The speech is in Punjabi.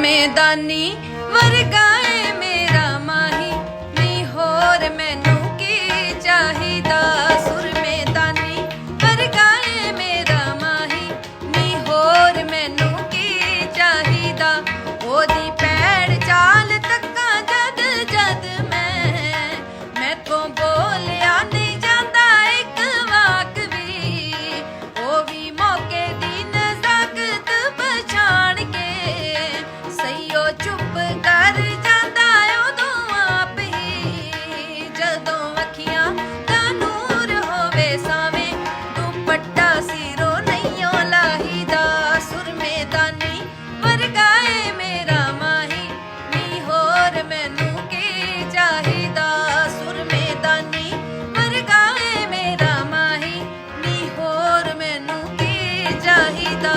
ਕਿਵੇਂ ਦਾਨੀ ਵਰਗਾ ਮੈਨੂੰ ਕੀ ਚਾਹੀਦਾ? ਸੁਰਮੇ ਦਾਨੀ ਵਰਗਾਏ ਮੇਰਾ ਮਾਹੀ। ਨੀ ਹੋਰ ਮੈਨੂੰ ਕੀ ਚਾਹੀਦਾ?